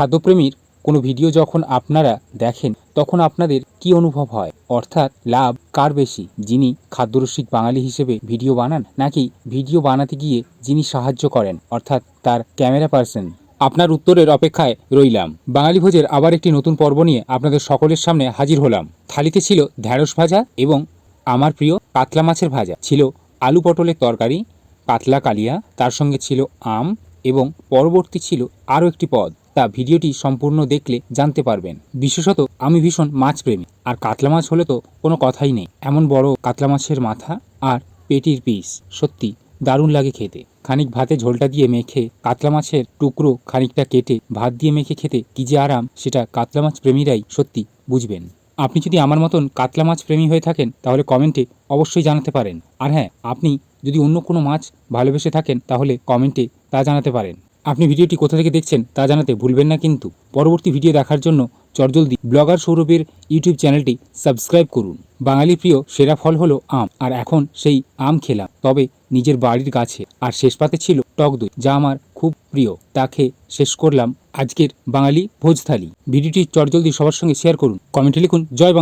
খাদ্যপ্রেমীর কোনো ভিডিও যখন আপনারা দেখেন, তখন আপনাদের কি অনুভব হয়? অর্থাৎ লাভ কার বেশি, যিনি খাদ্যরসিক বাঙালি হিসেবে ভিডিও বানান, নাকি ভিডিও বানাতে গিয়ে যিনি সাহায্য করেন, অর্থাৎ তার ক্যামেরা পার্সন? আপনার উত্তরের অপেক্ষায় রইলাম। বাঙালি ভোজের আবার একটি নতুন পর্ব নিয়ে আপনাদের সকলের সামনে হাজির হলাম। থালিতে ছিল ঢ্যাঁড়স ভাজা এবং আমার প্রিয় কাতলা মাছের ভাজা। ছিল আলু পটলের তরকারি পাতলা কালিয়া, তার সঙ্গে ছিল আম এবং পরবর্তী ছিল আরও একটি পদ। তা ভিডিওটি সম্পূর্ণ দেখলে জানতে পারবেন। বিশেষত, আমি ভীষণ মাছ প্রেমী আর কাতলা মাছ হলে তো কোনো কথাই নেই। এমন বড় কাতলা মাছের মাথা আর পেটির পিস। সত্যি, দারুণ লাগে খেতে। খানিক ভাতে ঝোলটা দিয়ে মেখে কাতলা মাছের টুকরো খানিকটা কেটে ভাত দিয়ে মেখে খেতে কি যে আরাম, সেটা কাতলা মাছ প্রেমীরাই সত্যি বুঝবেন। আপনি যদি আমার মতন কাতলা মাছ প্রেমী হয়ে থাকেন, তাহলে কমেন্টে অবশ্যই জানাতে পারেন। আর হ্যাঁ আপনি যদি অন্য কোনো মাছ ভালোবেসে থাকেন, তাহলে কমেন্টে তা জানাতে পারেন। আপনি ভিডিওটি কোথা থেকে দেখছেন তা জানাতে ভুলবেন না কিন্তু। পরবর্তী ভিডিও দেখার জন্য চটজলদি ব্লগার সৌরভের ইউটিউব চ্যানেলটি সাবস্ক্রাইব করুন। বাঙালি প্রিয় সেরা ফল হলো আম, আর এখন সেই আম খেলাম। তবে নিজের বাড়ির গাছে, আর শেষ পাতে ছিল টক দই, যা আমার খুব প্রিয়। তা খেয়ে শেষ করলাম আজকের বাঙালি ভোজ থালি ভিডিওটি চটজলদি সবার সঙ্গে শেয়ার করুন। কমেন্টে লিখুন, জয়